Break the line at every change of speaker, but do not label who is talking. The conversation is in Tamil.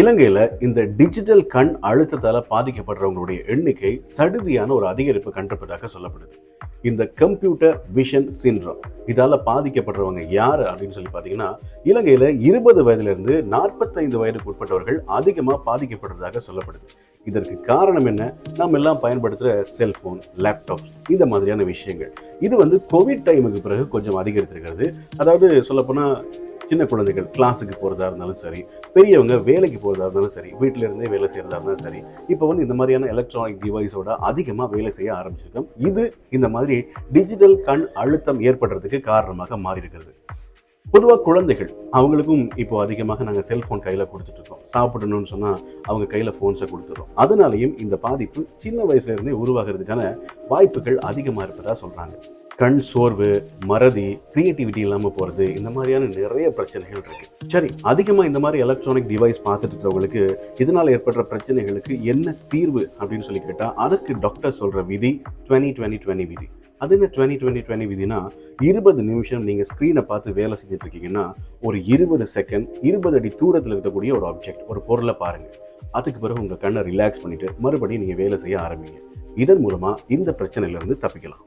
இலங்கையில இந்த டிஜிட்டல் கண் அழுத்தத்தால் பாதிக்கப்படுறவங்களுடைய எண்ணிக்கை சடுதியான ஒரு அதிகரிப்பு கண்டிருப்பதாக சொல்லப்படுது. இந்த கம்ப்யூட்டர் விஷன் சின்ரம் இதால் பாதிக்கப்படுறவங்க யார் அப்படின்னு சொல்லி பார்த்தீங்கன்னா இலங்கையில் இருபது வயதிலிருந்து நாற்பத்தைந்து வயதுக்கு உட்பட்டவர்கள் அதிகமாக பாதிக்கப்படுறதாக சொல்லப்படுது. இதற்கு காரணம் என்ன? நாம் எல்லாம் பயன்படுத்துகிற செல்ஃபோன் லேப்டாப்ஸ் இந்த மாதிரியான விஷயங்கள். இது வந்து கோவிட் டைமுக்கு பிறகு கொஞ்சம் அதிகரித்திருக்கிறது. அதாவது சொல்லப்போனால் சின்ன குழந்தைகள் கிளாஸுக்கு போகிறதா இருந்தாலும் சரி பெரியவங்க வேலைக்கு போகிறதா இருந்தாலும் சரி வீட்டில இருந்தே வேலை செய்கிறதா இருந்தாலும் சரி இப்போ வந்து இந்த மாதிரியான எலக்ட்ரானிக் டிவைஸோட அதிகமாக வேலை செய்ய ஆரம்பிச்சிருக்கோம் இது இந்த மாதிரி டிஜிட்டல் கண் அழுத்தம் ஏற்படுறதுக்கு காரணமாக மாறி இருக்கிறது பொதுவாக குழந்தைகள் அவங்களுக்கும் இப்போ அதிகமாக நாங்கள் செல்ஃபோன் கையில் கொடுத்துட்ருக்கோம் சாப்பிடணும்னு சொன்னால் அவங்க கையில் ஃபோன்ஸை கொடுத்துறோம். அதனாலேயும் இந்த பாதிப்பு சின்ன வயசுல இருந்தே உருவாகிறதுக்கான வாய்ப்புகள் அதிகமாக இருப்பதா சொல்கிறாங்க கண் சோர்வு மறதி கிரியேட்டிவிட்டி இல்லாமல் போகிறது இந்த மாதிரியான நிறைய பிரச்சனைகள் இருக்கு. சரி அதிகமாக இந்த மாதிரி எலக்ட்ரானிக் டிவைஸ் பார்த்துட்டு இருக்கிறவங்களுக்கு இதனால் ஏற்படுற பிரச்சனைகளுக்கு என்ன தீர்வு அப்படின்னு சொல்லி கேட்டால் அதற்கு டாக்டர் சொல்கிற விதி டுவெண்ட்டி டுவெண்ட்டி டுவெண்ட்டி விதி. அது என்ன டுவெண்ட்டி டுவெண்ட்டி டுவெண்ட்டி விதினா இருபது நிமிஷம் நீங்கள் ஸ்க்ரீனை பார்த்து வேலை செஞ்சுட்டு இருக்கீங்கன்னா ஒரு இருபது செகண்ட் இருபது அடி தூரத்தில் இருக்கக்கூடிய ஒரு ஆப்ஜெக்ட் ஒரு பொருளை பாருங்கள் அதுக்கு பிறகு உங்கள் கண்ணை ரிலாக்ஸ் பண்ணிவிட்டு மறுபடியும் நீங்கள் வேலை செய்ய ஆரம்பிங்க. இதன் மூலமாக இந்த பிரச்சனையிலேருந்து தப்பிக்கலாம்.